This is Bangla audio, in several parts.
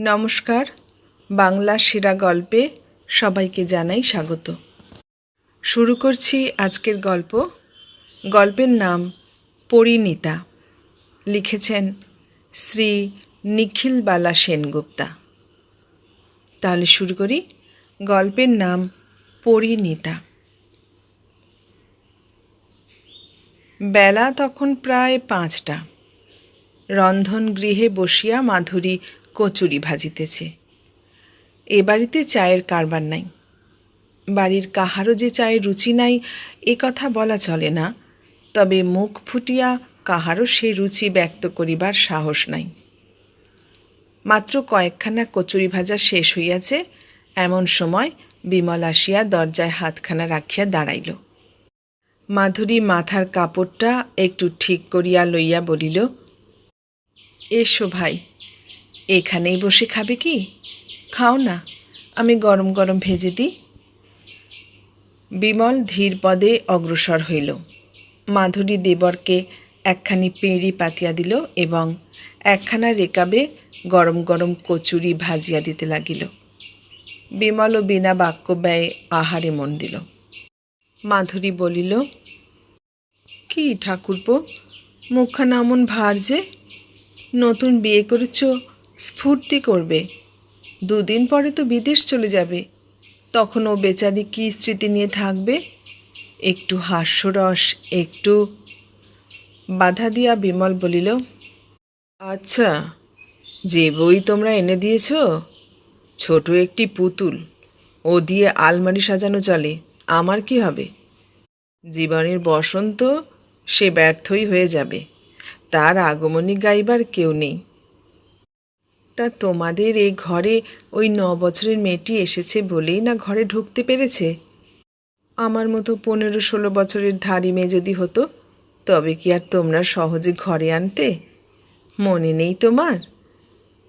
নমস্কার, বাংলা সেরা গল্পে সবাইকে জানাই স্বাগত। শুরু করছি আজকের গল্প। গল্পের নাম পরিণীতা। লিখেছেন শ্রী নিখিলবালা সেনগুপ্তা। তাহলে শুরু করি। গল্পের নাম পরিণীতা। বেলা তখন প্রায় পাঁচটা। রন্ধন গৃহে বসিয়া মাধুরী কচুরি ভাজিতেছে। এ বাড়িতে চায়ের কারবার নাই। বাড়ির কাহারও যে চায়ের রুচি নাই, এ কথা বলা চলে না, তবে মুখ ফুটিয়া কাহারও সে রুচি ব্যক্ত করিবার সাহস নাই। মাত্র কয়েকখানা কচুরি ভাজা শেষ হইয়াছে, এমন সময় বিমল আসিয়া দরজায় হাতখানা রাখিয়া দাঁড়াইল। মাধুরী মাথার কাপড়টা একটু ঠিক করিয়া লইয়া বলিল, এসো ভাই এখানেই বসে খাবে কি? খাও না, আমি গরম গরম ভেজে দিই। বিমল ধীর পদে অগ্রসর হইল। মাধুরী দেবরকে একখানি পেঁড়ি পাতিয়া দিল এবং একখানা রেকাবে গরম গরম কচুরি ভাজিয়া দিতে লাগিল। বিমল ও বিনা বাক্য ব্যয়ে আহারে মন দিল। মাধুরী বলিল, কি ঠাকুরপো, মুখখানা এমন ভার যে? নতুন বিয়ে করেছ স্ফূর্তি করবে। দুদিন পরে তো বিদেশ চলে যাবে। তখন ও বেচারি কী স্মৃতি নিয়ে থাকবে? একটু হাস্যরস, একটু বাধা দিয়া বিমল বলিল আচ্ছা যে বই তোমরা এনে দিয়েছ, ছোট একটি পুতুল, ও দিয়ে আলমারি সাজানো চলে, আমার কি হবে? জীবনের বসন্ত সে ব্যর্থই হয়ে যাবে, তার আগমনী গাইবার কেউ নেই। তা তোমাদের এই ঘরে ওই ন বছরের মেয়েটি এসেছে বলেই না ঘরে ঢুকতে পেরেছে? আমার মতো পনেরো ষোলো বছরের ধারি মেয়ে যদি হতো, তবে কি আর তোমরা সহজে ঘরে আনতে? মনে নেই তোমার?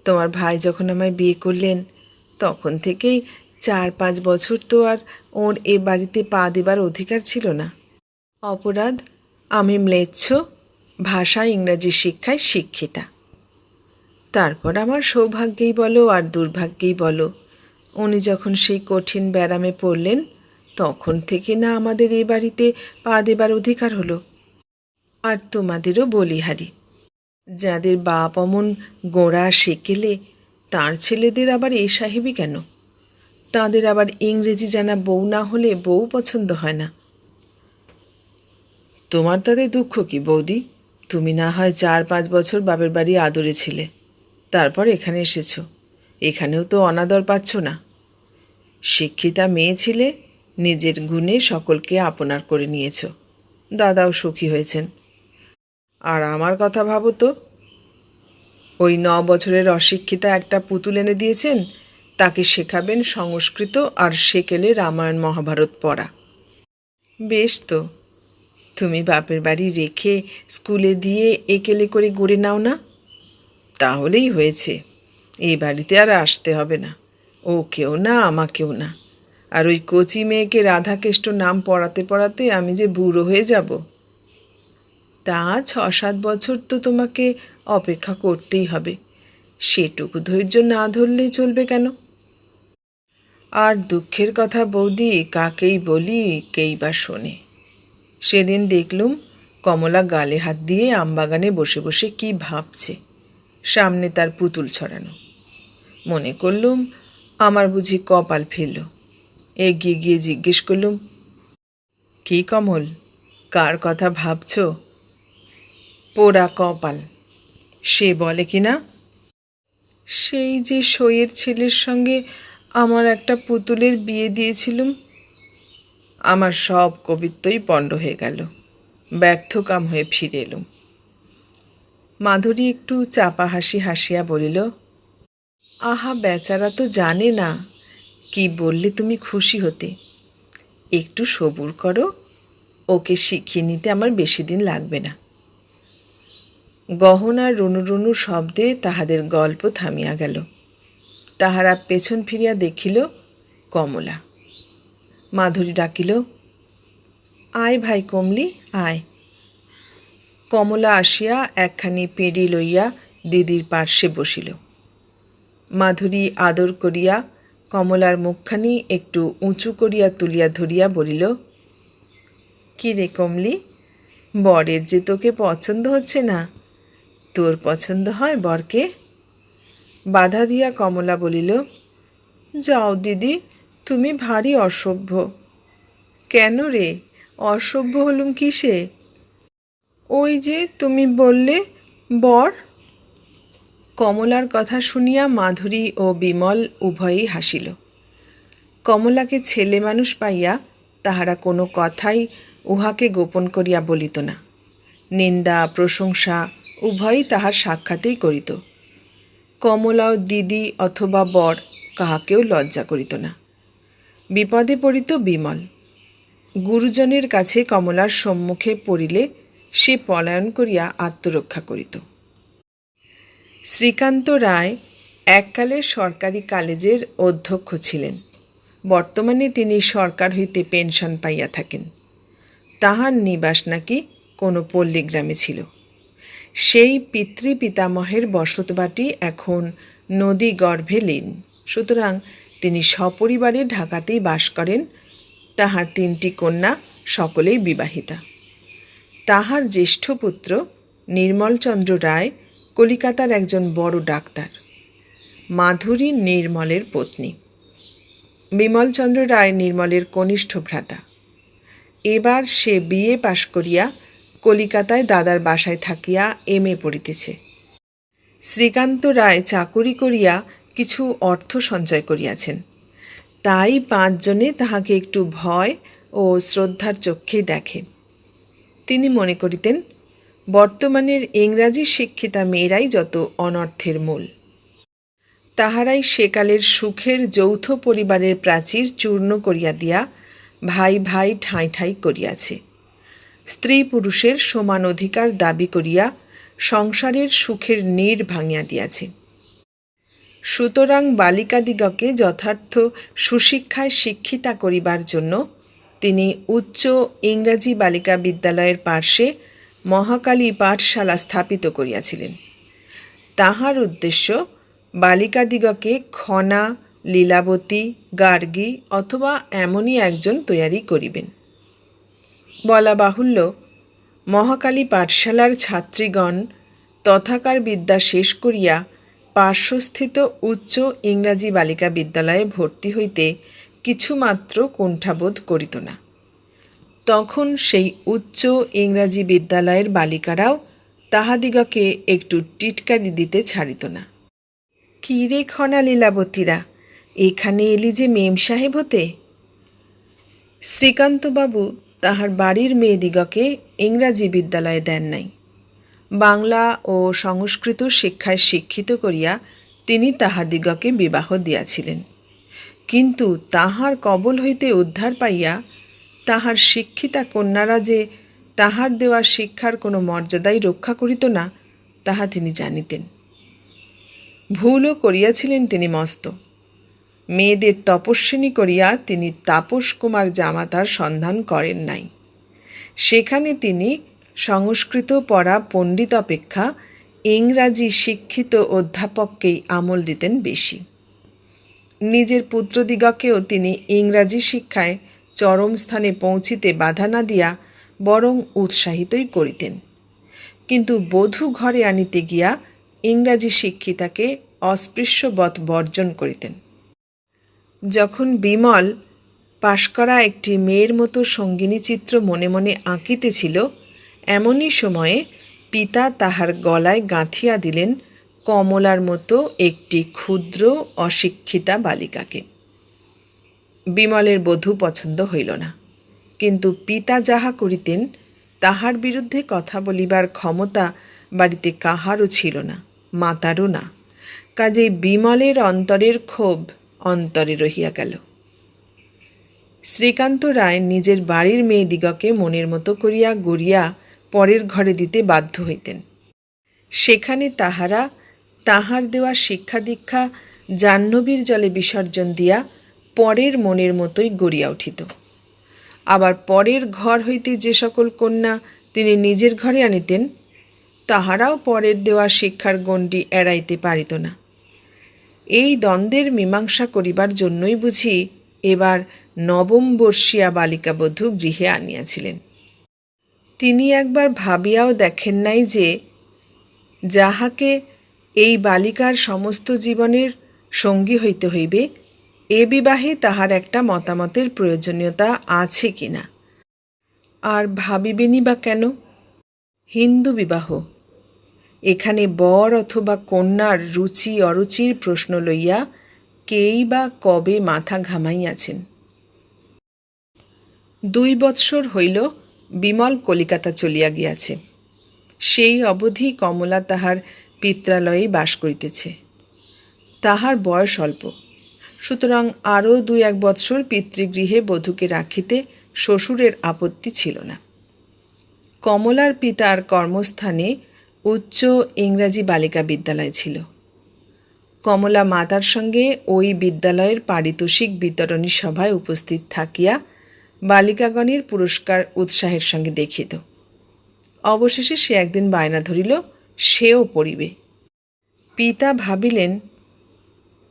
তোমার ভাই যখন আমায় বিয়ে করলেন, তখন থেকেই চার পাঁচ বছর তো আর ওর এ বাড়িতে পা দেবার অধিকার ছিল না। অপরাধ, আমি ম্লেচ্ছ, ভাষা ইংরাজি শিক্ষায় শিক্ষিতা। তারপর আমার সৌভাগ্যেই বলো আর দুর্ভাগ্যেই বলো। উনি যখন সেই কঠিন ব্যারামে পড়লেন, তখন থেকে না আমাদের এ বাড়িতে পা দেবার অধিকার হলো। আর তোমাদেরও বলিহারি যাদের বাপ অমন গোড়া সেকেলে, তার ছেলেদের আবার এ সাহেবই কেন? তাদের আবার ইংরেজি জানা বউ না হলে বউ পছন্দ হয় না। তোমার তাদের দুঃখ কি বৌদি? তুমি না হয় চার পাঁচ বছর বাপের বাড়ি আদরে ছিলে। তারপর এখানে এসেছ। এখানেও তো অনাদর পাচ্ছ না। শিক্ষিতা মেয়ে ছিলে, নিজের গুণে সকলকে আপনার করে নিয়েছ। দাদাও সুখী হয়েছেন। আর আমার কথা ভাবো তো, ওই ন বছরের অশিক্ষিতা একটা পুতুল এনে দিয়েছেন, তাকে শেখাবেন সংস্কৃত আর সেকেলে রামায়ণ মহাভারত পড়া। বেশ তো, তুমি বাপের বাড়ি রেখে স্কুলে দিয়ে একেলে করে গড়ে নাও না। তাহলেই হয়েছে। এই বাড়িতে আর আসতে হবে না। ও কেউ না আমাকেও না। আর ওই কচি মেয়েকে রাধাকেষ্ট নাম পড়াতে পড়াতে আমি যে বুড়ো হয়ে যাব। তা ছ সাত বছর তো তোমাকে অপেক্ষা করতেই হবে। সেটুকু ধৈর্য না ধরলেই চলবে কেন? আর দুঃখের কথা বৌদি কাকেই বলি, কেই বা শোনে। সেদিন দেখলুম কমলা গালে হাত দিয়ে আমবাগানে বসে বসে কি ভাবছে। সামনে তার পুতুল ছড়ানো। মনে করলুম, আমার বুঝি কপাল ফিরল। এগিয়ে গিয়ে জিজ্ঞেস করলুম, কি কমল? কার কথা ভাবছ? পোড়া কপাল। সে বলে কি না? সেই যে সইয়ের ছেলের সঙ্গে আমার একটা পুতুলের বিয়ে দিয়েছিলুম, আমার সব কবিত্বই পণ্ড হয়ে গেল, ব্যর্থ কাম হয়ে ফিরে এলুম। মাধুরী একটু চাপা হাসি হাসিয়া বলিল, আহা, বেচারা তো জানে না। কি বললে তুমি খুশি হতে? একটু সবুর করো, ওকে শিখিয়ে নিতে আমার বেশি দিন লাগবে না। গহনার রুনু রুনু শব্দে তাহাদের গল্প থামিয়া গেল। তাহারা পেছন ফিরিয়া দেখিল কমলা। মাধুরী ডাকিল, আয় ভাই কমলি, আয়। কমলা আসিয়া একখানি পেঁড়ি লইয়া দিদির পার্শ্বে বসিল। মাধুরী আদর করিয়া কমলার মুখখানি একটু উঁচু করিয়া তুলিয়া ধরিয়া বলিল, কি রে কমলি, বরের যে তোকে পছন্দ হচ্ছে না, তোর পছন্দ হয় বরকে? বাধা দিয়া কমলা বলিল, যাও দিদি, তুমি ভারী অসভ্য। কেন রে, অসভ্য হলুম কিসে? ওই যে তুমি বললে, বর? কমলার কথা শুনিয়া মাধুরী ও বিমল উভয়েই হাসিল। কমলাকে ছেলে মানুষ পাইয়া তাহারা কোনো কথাই উহাকে গোপন করিয়া বলিত না। নিন্দা, প্রশংসা উভয়ই তাহার সাক্ষাতেই করিত। কমলাও দিদি অথবা বর কাহাকেও লজ্জা করিত না। বিপদে পড়িত বিমল। গুরুজনের কাছে কমলার সম্মুখে পড়িলে সে পলায়ন করিয়া আত্মরক্ষা করিত। শ্রীকান্ত রায় এককালে সরকারি কলেজের অধ্যক্ষ ছিলেন। বর্তমানে তিনি সরকার হইতে পেনশন পাইয়া থাকেন। তাহার নিবাস নাকি কোনো পল্লী গ্রামে ছিল। সেই পিতৃ পিতামহের বসতবাটি এখন নদী গর্ভে লীন। সুতরাং তিনি সপরিবারে ঢাকাতেই বাস করেন। তাহার তিনটি কন্যা, সকলেই বিবাহিতা। তাহার জ্যেষ্ঠ পুত্র নির্মলচন্দ্র রায় কলিকাতার একজন বড় ডাক্তার। মাধুরী নির্মলের পত্নী। বিমলচন্দ্র রায় নির্মলের কনিষ্ঠ ভ্রাতা। এবার সে বিএ পাশ করিয়া কলিকাতায় দাদার বাসায় থাকিয়া এম এ পড়িতেছে। শ্রীকান্ত রায় চাকুরি করিয়া কিছু অর্থ সঞ্চয় করিয়াছেন। তাই পাঁচজনে তাহাকে একটু ভয় ও শ্রদ্ধার চক্ষে দেখে। তিনি মনে করিতেন, বর্তমানের ইংরাজি শিক্ষিতা মেয়েরাই যত অনর্থের মূল। তাহারাই সেকালের সুখের যৌথ পরিবারের প্রাচীর চূর্ণ করিয়া দিয়া ভাই ভাই ঠাঁই ঠাঁই করিয়াছে। স্ত্রী পুরুষের সমান অধিকার দাবি করিয়া সংসারের সুখের নীড় ভাঙিয়া দিয়াছে। সুতরাং বালিকাদিগকে যথার্থ সুশিক্ষায় শিক্ষিতা করিবার জন্য তিনি উচ্চ ইংরাজি বালিকা বিদ্যালয়ের পার্শ্বে মহাকালী পাঠশালা স্থাপিত করিয়াছিলেন। তাহার উদ্দেশ্য বালিকাদিগকে খনা, লীলাবতী, গার্গী অথবা এমনই একজন তৈয়ারি করিবেন। বলা বাহুল্য, মহাকালী পাঠশালার ছাত্রীগণ তথাকার বিদ্যা শেষ করিয়া পার্শ্বস্থিত উচ্চ ইংরাজি বালিকা বিদ্যালয়ে ভর্তি হইতে কিছুমাত্র কুণ্ঠাবোধ করিত না। তখন সেই উচ্চ ইংরাজি বিদ্যালয়ের বালিকারাও তাহাদিগকে একটু টিটকারি দিতে ছাড়িত না। কী রে খনা লীলাবতীরা, এখানে এলি যে মেম সাহেব হতে? শ্রীকান্তবাবু তাহার বাড়ির মেয়েদিগকে ইংরাজি বিদ্যালয়ে দেন নাই। বাংলা ও সংস্কৃত শিক্ষায় শিক্ষিত করিয়া তিনি তাহাদিগকে বিবাহ দিয়াছিলেন। কিন্তু তাহার কবল হইতে উদ্ধার পাইয়া তাহার শিক্ষিতা কন্যারা যে তাহার দেওয়া শিক্ষার কোনো মর্যাদাই রক্ষা করিত না, তাহা তিনি জানিতেন। ভুলও করিয়াছিলেন তিনি মস্ত। মেয়েদের তপস্বিনী করিয়া তিনি তাপস কুমার জামাতার সন্ধান করেন নাই। সেখানে তিনি সংস্কৃত পড়া পণ্ডিত অপেক্ষা ইংরাজি শিক্ষিত অধ্যাপককেই আমল দিতেন বেশি। নিজের পুত্রদিগকেও তিনি ইংরাজি শিক্ষায় চরম স্থানে পৌঁছিতে বাধা না দিয়া বরং উৎসাহিতই করিতেন। কিন্তু বধূ ঘরে আনিতে গিয়া ইংরাজি শিক্ষিতাকে অস্পৃশ্যবৎ বর্জন করিতেন। যখন বিমল পাশ করা একটি মেয়ের মতো সঙ্গিনী চিত্র মনে মনে আঁকিতেছিল, এমনই সময়ে পিতা তাহার গলায় গাঁথিয়া দিলেন কমলার মতো একটি ক্ষুদ্র অশিক্ষিতা বালিকাকে। বিমলের বধূ পছন্দ হইল না, কিন্তু পিতা যাহা করিতেন, তাহার বিরুদ্ধে কথা বলিবার ক্ষমতা বাড়িতে কাহারও ছিল না, মাতারও না। কাজেই বিমলের অন্তরের ক্ষোভ অন্তরে রহিয়া গেল। শ্রীকান্ত রায় নিজের বাড়ির মেয়েদিগকে মনের মতো করিয়া গড়িয়া পরের ঘরে দিতে বাধ্য হইতেন। সেখানে তাহারা তাহার দেওয়া শিক্ষা দীক্ষা জাহ্নবীর জলে বিসর্জন দিয়া পরের মনের মতোই গড়িয়া উঠিত। আবার পরের ঘর হইতে যে সকল কন্যা তিনি নিজের ঘরে আনিতেন, তাহারাও পরের দেওয়া শিক্ষার গণ্ডি এড়াইতে পারিত না। এই দ্বন্দ্বের মীমাংসা করিবার জন্যই বুঝি এবার নবম বর্ষিয়া বালিকাবধূ গৃহে আনিয়াছিলেন। তিনি একবার ভাবিয়াও দেখেন নাই যে যাহাকে এই বালিকার সমস্ত জীবনের সঙ্গী হইতে হইবে, এ বিবাহে তাহার একটা মতামতের প্রয়োজনীয়তা আছে কিনা? আর ভাবিবেনি বা কেন? হিন্দু বিবাহ। এখানে বর অথবা কন্যার রুচি অরুচির প্রশ্ন লইয়া কেই বা কবে মাথা ঘামাইয়াছেন। দুই বৎসর হইল বিমল কলিকাতা চলিয়া গিয়াছে। সেই অবধি কমলা তাহার পিত্রালয়ে বাস করিতেছে। তাহার বয়স অল্প। সুতরাং আরও দুই এক বৎসর পিতৃগৃহে বধূকে রাখিতে শ্বশুরের আপত্তি ছিল না। কমলার পিতার কর্মস্থানে উচ্চ ইংরাজি বালিকা বিদ্যালয় ছিল। কমলা মাতার সঙ্গে ওই বিদ্যালয়ের পারিতোষিক বিতরণী সভায় উপস্থিত থাকিয়া বালিকাগণের পুরস্কার উৎসাহের সঙ্গে দেখিত। অবশেষে সে একদিন বায়না ধরিল সেও পড়িবে। পিতা ভাবিলেন,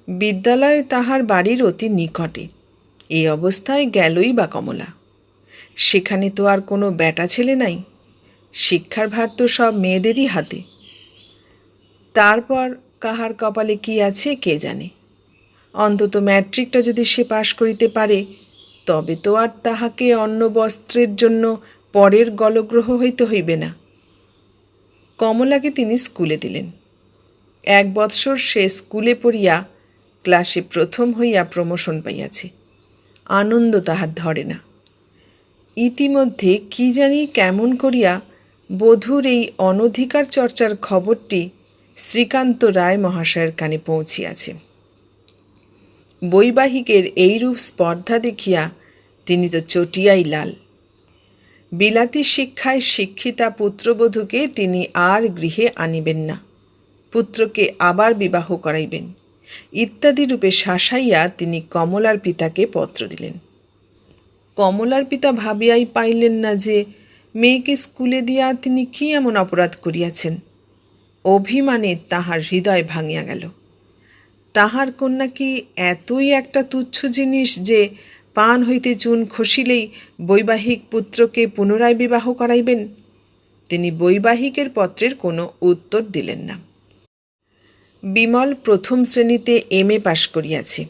বিদ্যালয় তাহার বাড়ির অতি নিকটে, এই অবস্থায় গেলই বা কমলা। সেখানে তো আর কোনো ব্যাটা ছেলে নাই, শিক্ষার ভার তো সব মেয়েদেরই হাতে। তারপর কাহার কপালে কি আছে কে জানে। অন্তত ম্যাট্রিকটা যদি সে পাশ করিতে পারে, তবে তো আর তাহাকে অন্ন বস্ত্রের জন্য পরের গলগ্রহ হইতে হইবে না। কমলাকে তিনি স্কুলে দিলেন। এক বৎসর সে স্কুলে পড়িয়া ক্লাসে প্রথম হইয়া প্রমোশন পাইয়াছে। আনন্দ তাহার ধরে না। ইতিমধ্যে কি জানি কেমন করিয়া বধূর এই অনধিকার চর্চার খবরটি শ্রীকান্ত রায় মহাশয়ের কানে পৌঁছিয়াছে। বৈবাহিকের এইরূপ স্পর্ধা দেখিয়া তিনি তো চটিয়াই লাল। বিলাতি শিক্ষায় শিক্ষিতা পুত্রবধূকে তিনি আর গৃহে আনিবেন না। পুত্রকে আবার বিবাহ করাইবেন। ইত্যাদি রূপে শাসাইয়া তিনি কমলার পিতাকে পত্র দিলেন। কমলার পিতা ভাবিয়াই পাইলেন না যে, মেয়েকে স্কুলে দিয়া তিনি কি এমন অপরাধ করিয়াছেন। অভিমানে তাহার হৃদয় ভাঙিয়া গেল। তাহার কন্যা কি এতই একটা তুচ্ছ জিনিস যে পান হইতে চুন খসিলেই বৈবাহিক পুত্রকে পুনরায় বিবাহ করাইবেন। তিনি বৈবাহিকের পত্রের কোনো উত্তর দিলেন না। বিমল প্রথম শ্রেণীতে এম এ পাশ করিয়াছে।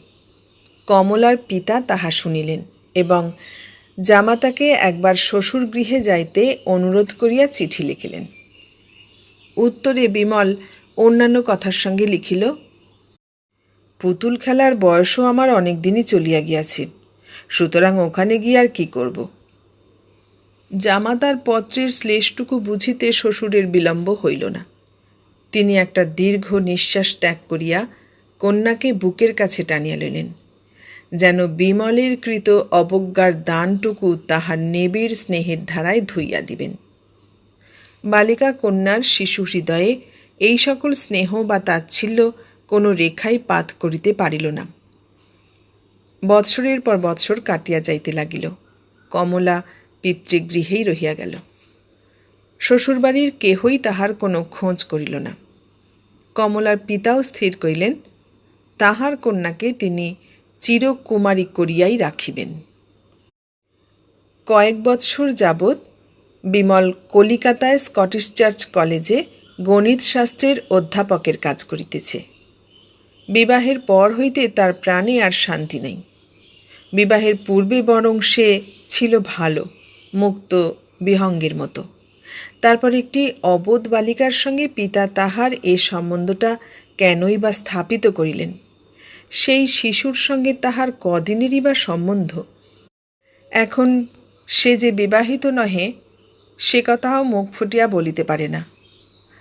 কমলার পিতা তাহা শুনিলেন এবং জামাতাকে একবার শ্বশুর গৃহে যাইতে অনুরোধ করিয়া চিঠি লিখিলেন। উত্তরে বিমল অন্যান্য কথার সঙ্গে লিখিল, পুতুল খেলার বয়সও আমার অনেক দিনই চলিয়া গিয়াছে। সুতরাং ওখানে গিয়ে আর কি করব? জামাতার পত্রের শ্লেষটুকু বুঝিতে শ্বশুরের বিলম্ব হইল না। তিনি একটা দীর্ঘ নিঃশ্বাস ত্যাগ করিয়া কন্যাকে বুকের কাছে টানিয়া লইলেন। যেন বিমলের কৃত অবজ্ঞার দানটুকু তাহার নেবির স্নেহের ধারায় ধুইয়া দিবেন। বালিকা কন্যার শিশু হৃদয়ে এই সকল স্নেহ বা তাচ্ছিল্য কোনো রেখাই পাত করিতে পারিল না। বৎসরের পর বৎসর কাটিয়া যাইতে লাগিল। কমলা পিতৃগৃহেই রহিয়া গেল। শ্বশুরবাড়ির কেহই তাহার কোনো খোঁজ করিল না। কমলার পিতাও স্থির করিলেন, তাহার কন্যাকে তিনি চিরকুমারী করিয়াই রাখিবেন। কয়েক বৎসর যাবৎ বিমল কলিকাতায় স্কটিশ চার্চ কলেজে গণিত শাস্ত্রের অধ্যাপকের কাজ করিতেছে। বিবাহের পর হইতে তার প্রাণে আর শান্তি নেই। বিবাহের পূর্বে বরং সে ছিল ভালো, মুক্ত, বিহঙ্গের মতো। তারপর একটি অবোধ বালিকার সঙ্গে পিতা তাহার এ সম্বন্ধটা কেনই বা স্থাপিত করিলেন? সেই শিশুর সঙ্গে তাহার কদিনেরই বা সম্বন্ধ? এখন সে যে বিবাহিত নহে, সে কথাও মুখ ফুটিয়া বলিতে পারে না।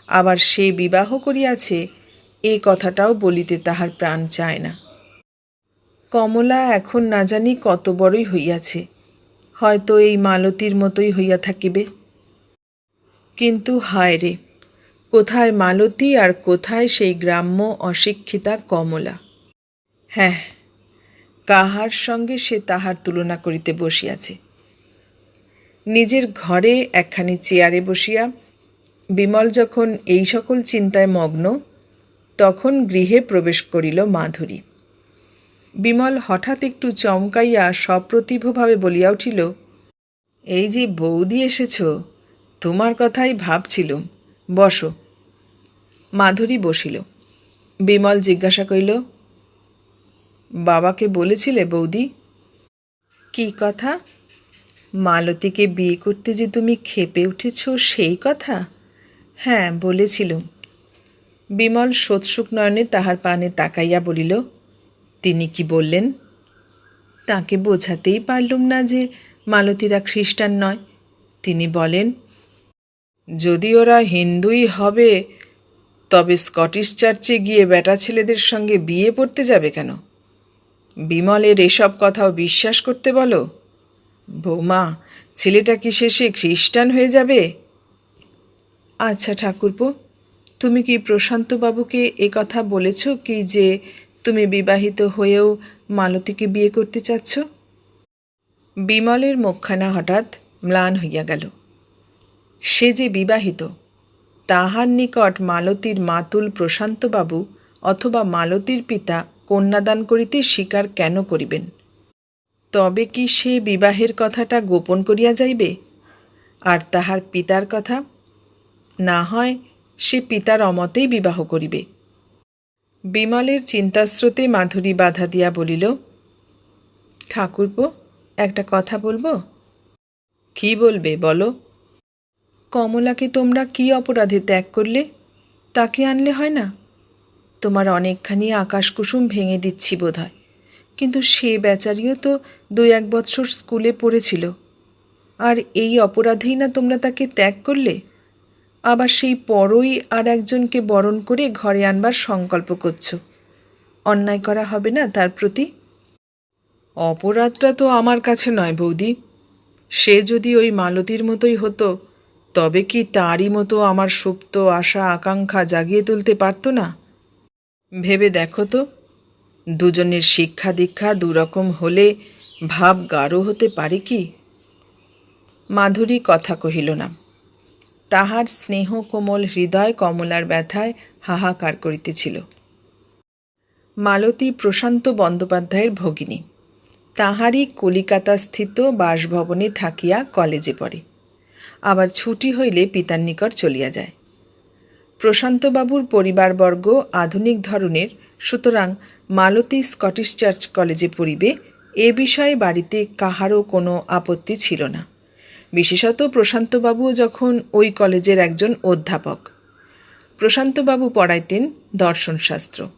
আবার সে বিবাহ করিয়াছে এ কথাটাও বলিতে তাহার প্রাণ চায় না। কমলা এখন না জানি কত বড়ই হইয়াছে, হয়তো এই মালতীর মতোই হইয়া থাকিবে। কিন্তু হায় রে, কোথায় মালতী আর কোথায় সেই গ্রাম্য অশিক্ষিতা কমলা? হ্যাঁ কাহার সঙ্গে সে তাহার তুলনা করিতে বসিয়াছে। নিজের ঘরে একখানি চেয়ারে বসিয়া, বিমল যখন এই সকল চিন্তায় মগ্ন তখন গৃহে প্রবেশ করিল মাধুরী। বিমল হঠাৎ একটু চমকাইয়া সপ্রতিভভাবে বলিয়া উঠিল, এই যে বৌদি এসেছ, তোমার কথাই ভাবছিলুম। বসো। মাধুরী বসিল। বিমল জিজ্ঞাসা করিল, বাবাকে বলেছিলে বৌদি? কি কথা? মালতীকে বিয়ে করতে যে তুমি খেপে উঠেছ সেই কথা? হ্যাঁ বলেছিলুম। বিমল সোৎসুক নয়নে তাহার পানে তাকাইয়া বলিল, তিনি কি বললেন? তাকে বোঝাতেই পারলুম না যে মালতীরা খ্রিস্টান নয়। তিনি বলেন, যদি ওরা হিন্দুই হবে, তবে স্কটিশ চার্চে গিয়ে বেটা ছেলেদের সঙ্গে বিয়ে পড়তে যাবে কেন? বিমলের এসব কথাও বিশ্বাস করতে বলো। বৌমা, ছেলেটা কি শেষে খ্রিস্টান হয়ে যাবে? আচ্ছা ঠাকুরপো তুমি কি প্রশান্তবাবুকে এ কথা বলেছ কি যে তুমি বিবাহিত হয়েও মালতীকে বিয়ে করতে চাচ্ছ? বিমলের মুখখানা হঠাৎ ম্লান হইয়া গেল। সে যে বিবাহিত, তাহার নিকট মালতীর মাতুল প্রশান্তবাবু অথবা মালতীর পিতা কন্যাদান করিতে স্বীকার কেন করিবেন? তবে কি সে বিবাহের কথাটা গোপন করিয়া যাইবে? আর তাহার পিতার কথা? না হয় সে পিতার অমতেই বিবাহ করিবে। বিমলের চিন্তাস্রোতে মাধুরী বাধা দিয়া বলিল, ঠাকুরপো, একটা কথা বলব? কি বলবে, বলো। কমলাকে তোমরা কি অপরাধে ত্যাগ করলে, তাকে আনলে হয় না? তোমার অনেকখানি আকাশকুসুম ভেঙে দিচ্ছি বোধ হয় কিন্তু সে বেচারিও তো দুই এক বৎসর স্কুলে পড়েছিল। আর এই অপরাধেই না তোমরা তাকে ত্যাগ করলে? আবার সেই পরই আর একজনকে বরণ করে ঘরে আনবার সংকল্প করছ। অন্যায় করা হবে না তার প্রতি? অপরাধটা তো আমার কাছে নয় বৌদি। সে যদি ওই মালতীর মতোই হতো, তবে কি তারই মতো আমার সুপ্ত আশা আকাঙ্ক্ষা জাগিয়ে তুলতে পারত না? ভেবে দেখো তো, দুজনের শিক্ষা দীক্ষা দুরকম হলে ভাব গাঢ় হতে পারে কি? মাধুরী কথা কহিল না। তাহার স্নেহ কোমল হৃদয় কমলার ব্যথায় হাহাকার করিতেছিল। মালতী প্রশান্ত বন্দ্যোপাধ্যায়ের ভগিনী। তাহারই কলিকাতাস্থিত বাসভবনে থাকিয়া কলেজে পড়ে। আবার ছুটি হইলে পিতার নিকট চলিয়া যায়। প্রশান্তবাবুর পরিবারবর্গ আধুনিক ধরনের, সুতরাং মালতী স্কটিশ চার্চ কলেজে পড়িবে, এ বিষয়ে বাড়িতে কাহারও কোনো আপত্তি ছিল না। বিশেষত প্রশান্তবাবুও যখন ওই কলেজের একজন অধ্যাপক। প্রশান্তবাবু পড়াইতেন দর্শনশাস্ত্র।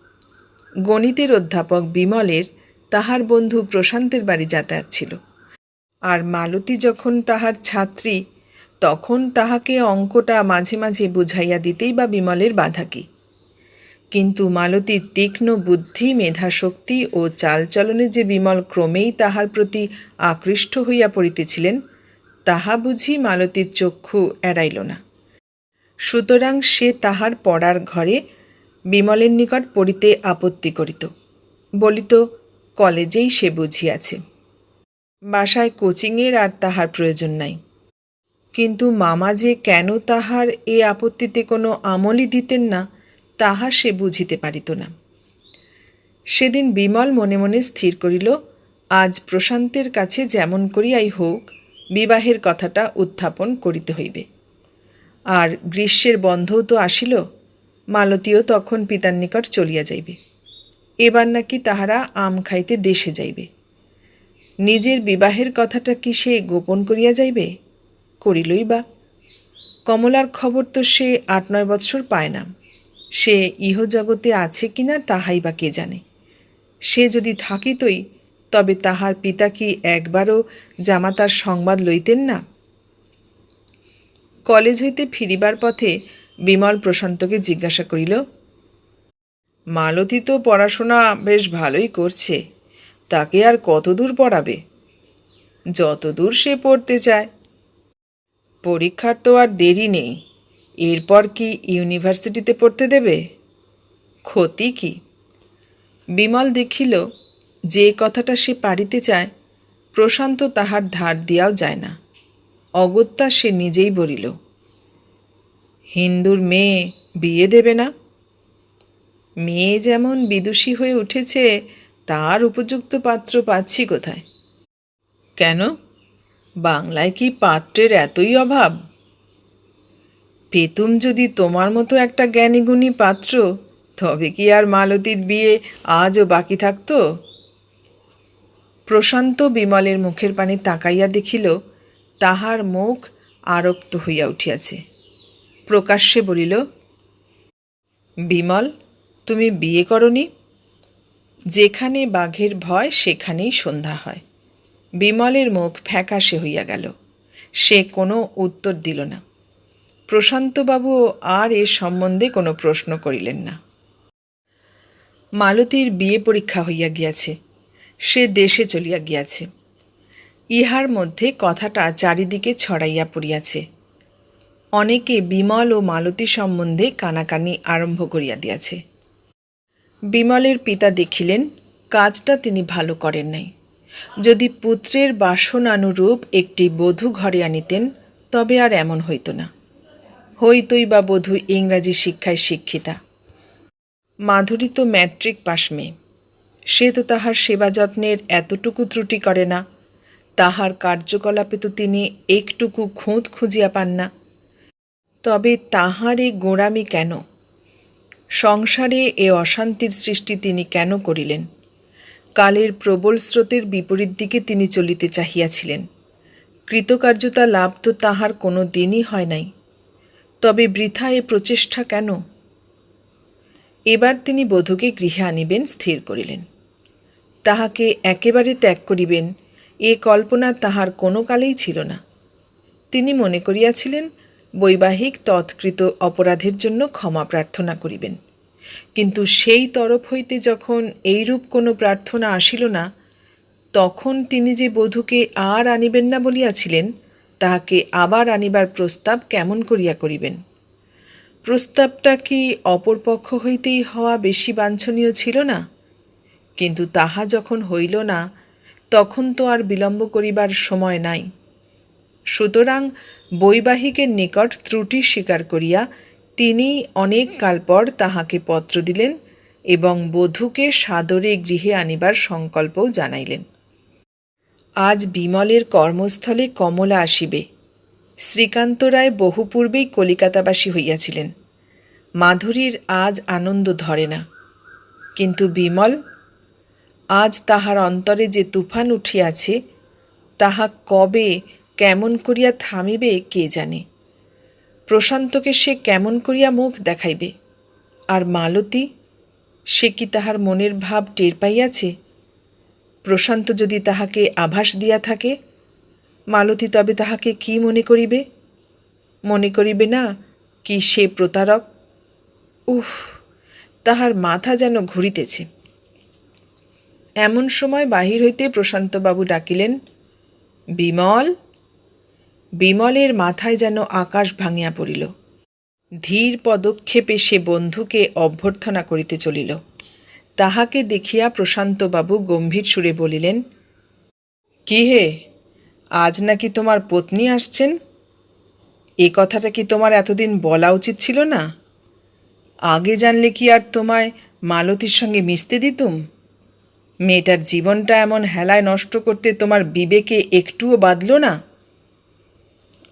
গণিতের অধ্যাপক বিমলের তাহার বন্ধু প্রশান্তের বাড়ি যাতায়াত ছিল। আর মালতী যখন তাহার ছাত্রী, তখন তাহাকে অঙ্কটা মাঝে মাঝে বুঝাইয়া দিতেই বা বিমলের বাধা কি। কিন্তু মালতীর তীক্ষ্ণ বুদ্ধি, মেধাশক্তি ও চালচলনে যে বিমল ক্রমেই তাহার প্রতি আকৃষ্ট হইয়া পড়িতেছিলেন তাহা বুঝি মালতীর চক্ষু এড়াইল না। সুতরাং সে তাহার পড়ার ঘরে বিমলের নিকট পড়িতে আপত্তি করিত। বলিত, কলেজেই সে বুঝিয়াছে। বাসায় কোচিংয়ের আর তাহার প্রয়োজন নাই। কিন্তু মামা যে কেন তাহার এ আপত্তিতে কোনো আমলই দিতেন না, তাহা সে বুঝিতে পারিত না। সেদিন বিমল মনে মনে স্থির করিল, আজ প্রশান্তের কাছে যেমন করিয়াই হোক বিবাহের কথাটা উত্থাপন করিতে হইবে। আর গ্রীষ্মের বন্ধও তো আসিল, মালতীও তখন পিতার নিকট চলিয়া যাইবে। এবার নাকি তাহারা আম খাইতে দেশে যাইবে। নিজের বিবাহের কথাটা কি সে গোপন করিয়া যাইবে? করিলই বা। কমলার খবর তো সে আট নয় বৎসর পায় না। সে ইহজগতে আছে কিনা তাহাই বা কে জানে। সে যদি থাকিতই তবে তাহার পিতা কি একবারও জামাতার সংবাদ লইতেন না? কলেজ হইতে ফিরিবার পথে বিমল প্রশান্তকে জিজ্ঞাসা করিল, মালতী তো পড়াশোনা বেশ ভালোই করছে, তাকে আর কতদূর পড়াবে? যতদূর সে পড়তে চায়। পরীক্ষার তো আর দেরি নেই, এরপর কি ইউনিভার্সিটিতে পড়তে দেবে? ক্ষতি কি? বিমল দেখিল যে কথাটা সে পারিতে চায়, প্রশান্ত তাহার ধার দিয়াও যায় না। অগত্যা সে নিজেই বলিল, হিন্দুর মেয়ে বিয়ে দেবে না? মেয়ে যেমন বিদুষী হয়ে উঠেছে, তার উপযুক্ত পাত্র পাচ্ছি কোথায়? কেন? বাংলায় কি পাত্রের এতই অভাব? পেতুম যদি তোমার মতো একটা জ্ঞানীগুণী পাত্র, তবে কি আর মালতীর বিয়ে আজও বাকি থাকতো? প্রশান্ত বিমলের মুখের পানে তাকাইয়া দেখিল, তাহার মুখ আরক্ত হইয়া উঠিয়াছে। প্রকাশ্যে বলিল, বিমল, তুমি বিয়ে করনি? যেখানে বাঘের ভয়, সেখানেই সন্ধ্যা হয়। বিমলের মুখ ফ্যাকাশে হইয়া গেল। সে কোনো উত্তর দিল না। প্রশান্তবাবু আর এ সম্বন্ধে কোনো প্রশ্ন করিলেন না। মালতীর বিয়ে পরীক্ষা হইয়া গিয়াছে। সে দেশে চলিয়া গিয়াছে। ইহার মধ্যে কথাটা চারিদিকে ছড়াইয়া পড়িয়াছে। অনেকে বিমল ও মালতী সম্বন্ধে কানাকানি আরম্ভ করিয়া দিয়াছে। বিমলের পিতা দেখিলেন, কাজটা তিনি ভালো করেন নাই। যদি পুত্রের বাসনানুরূপ একটি বধূ ঘরে আনিতেন, তবে আর এমন হইত না। হইতই বা বধূ ইংরাজি শিক্ষায় শিক্ষিতা। মাধুরী তো ম্যাট্রিক পাশ মেয়ে। সে তো তাহার সেবা যত্নের এতটুকু ত্রুটি করে না। তাহার কার্যকলাপে তো তিনি একটুকু খুঁত খুঁজিয়া পান না। তবে তাহার এ গোঁড়ামি কেন? সংসারে এ অশান্তির সৃষ্টি তিনি কেন করিলেন? কালের প্রবল স্রোতের বিপরীত দিকে তিনি চলিতে চাহিয়াছিলেন। কৃতকার্যতা লাভ তো তাহার কোনো দিনই হয় নাই। তবে বৃথা এ প্রচেষ্টা কেন? এবার তিনি বধূকে গৃহে আনিবেন, স্থির করিলেন। তাহাকে একেবারে ত্যাগ করিবেন, এ কল্পনা তাহার কোনো কালেই ছিল না। তিনি মনে করিয়াছিলেন, বৈবাহিক তৎকৃত অপরাধের জন্য ক্ষমা প্রার্থনা করিবেন। কিন্তু সেই তরফ হইতে যখন এইরূপ কোনো প্রার্থনা আসিল না, তখন তিনি যে বধূকে আর আনিবেন না বলিয়াছিলেন, তাহাকে আবার আনিবার প্রস্তাব কেমন করিয়া করিবেন? প্রস্তাবটা কি অপরপক্ষ হইতেই হওয়া বেশি বাঞ্ছনীয় ছিল না? কিন্তু তাহা যখন হইল না, তখন তো আর বিলম্ব করিবার সময় নাই। সুতরাং বৈবাহিকের নিকট ত্রুটি স্বীকার করিয়া তিনি অনেক কাল পর তাহাকে পত্র দিলেন এবং বধূকে সাদরে গৃহে আনিবার সংকল্পও জানাইলেন। আজ বিমলের কর্মস্থলে কমলা আসিবে। শ্রীকান্ত রায় বহু পূর্বেই কলিকাতাবাসী হইয়াছিলেন। মাধুরীর আজ আনন্দ ধরে না। কিন্তু বিমল আজ তাহার অন্তরে যে তুফান উঠিয়াছে, তাহা কবে, কেমন করিয়া থামিবে কে জানে? প্রশান্তকে সে কেমন করিয়া মুখ দেখাইবে? আর মালতী, সে কি তাহার মনের ভাব টের পাইয়াছে? প্রশান্ত যদি তাহাকে আভাস দিয়া থাকে, মালতী তবে তাহাকে কি মনে করিবে? মনে করিবে না কি সে প্রতারক? উহ তাহার মাথা যেন ঘুরিতেছে। এমন সময় বাহির হইতে প্রশান্তবাবু ডাকিলেন, বিমল, বিমলের মাথায় যেন আকাশ ভাঙিয়া পড়িল। ধীর পদক্ষেপে সে বন্ধুকে অভ্যর্থনা করিতে চলিল। তাহাকে দেখিয়া প্রশান্তবাবু গম্ভীর সুরে বলিলেন, কি হে, আজ নাকি তোমার পত্নী আসছেন? এ কথাটা কি তোমার এতদিন বলা উচিত ছিল না? আগে জানলে কি আর তোমায় মালতীর সঙ্গে মিশতে দিতুম? মেয়েটার জীবনটা এমন হেলায় নষ্ট করতে তোমার বিবেকে একটুও বাঁধল না?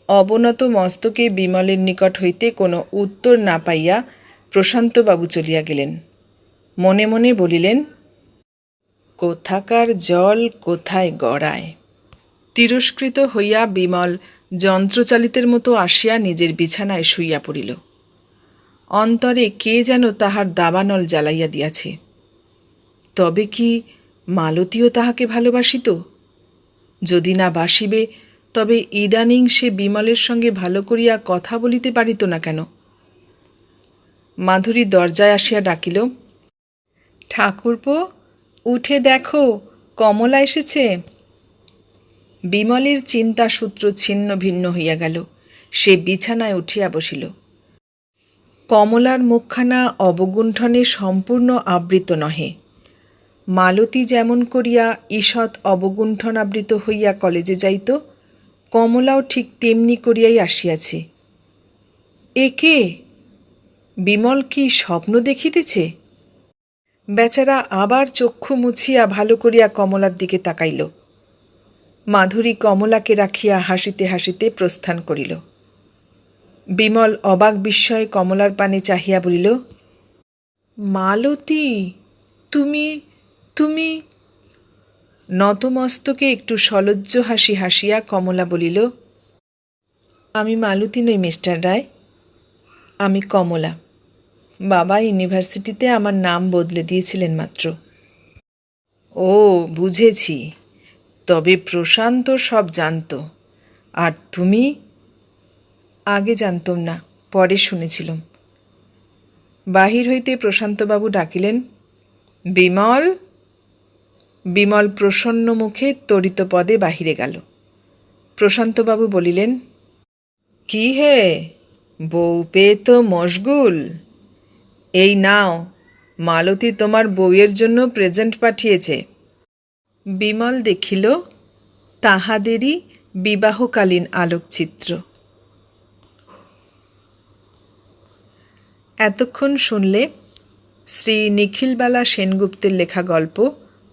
অবনত মস্তকে বিমলের নিকট হইতে কোনো উত্তর না পাইয়া প্রশান্তবাবু চলিয়া গেলেন। মনে মনে বলিলেন, কোথাকার জল কোথায় গড়ায়? তিরস্কৃত হইয়া বিমল যন্ত্রচালিতের মতো আসিয়া নিজের বিছানায় শুইয়া পড়িল। অন্তরে কে যেন তাহার দাবানল জ্বালাইয়া দিয়াছে। তবে কি মালতীও তাহাকে ভালোবাসিত? যদি না বাসিবে, তবে ইদানিং সে বিমলের সঙ্গে ভালো করিয়া কথা বলিতে পারিত না কেন? মাধুরী দরজায় আসিয়া ডাকিল, ঠাকুরপো, উঠে দেখো, কমলা এসেছে। বিমলের চিন্তা সূত্র ছিন্ন ভিন্ন হইয়া গেল। সে বিছানায় উঠিয়া বসিল। কমলার মুখখানা অবগুণ্ঠনে সম্পূর্ণ আবৃত নহে। মালতী যেমন করিয়া ঈষৎ অবগুণ্ঠনাবৃত হইয়া কলেজে যাইত, কমলাও ঠিক তেমনি করিয়াই আসিয়াছে। এ কে? বিমল কি স্বপ্ন দেখিতেছে? বেচারা আবার চক্ষু মুছিয়া ভালো করিয়া কমলার দিকে তাকাইল। মাধুরী কমলাকে রাখিয়া হাসিতে হাসিতে প্রস্থান করিল। বিমল অবাক বিস্ময়ে কমলার পানে চাহিয়া বলিল, মালতী, তুমি তুমি নতমস্তকে একটু সলজ্জ হাসি হাসিয়া কমলা বলিল, আমি মালতী নই, মিস্টার রায়। আমি কমলা। বাবা ইউনিভার্সিটিতে আমার নাম বদলে দিয়েছিলেন মাত্র। ও, বুঝেছি। তবে প্রশান্ত সব জানতো। আর তুমি? আগে জানতাম না, পরে শুনেছিলাম। বাহির হইতে প্রশান্তবাবু ডাকিলেন, বিমল? বিমল প্রসন্ন মুখে তরিত পদে বাহিরে গেল। প্রশান্তবাবু বলিলেন, কি হে? বউ পেয়ে তো মশগুল। এই নাও, মালতী তোমার বউয়ের জন্য প্রেজেন্ট পাঠিয়েছে। বিমল দেখিল, তাহাদেরই বিবাহকালীন আলোকচিত্র। এতক্ষণ শুনলে শ্রী নিখিলবালা সেনগুপ্তের লেখা গল্প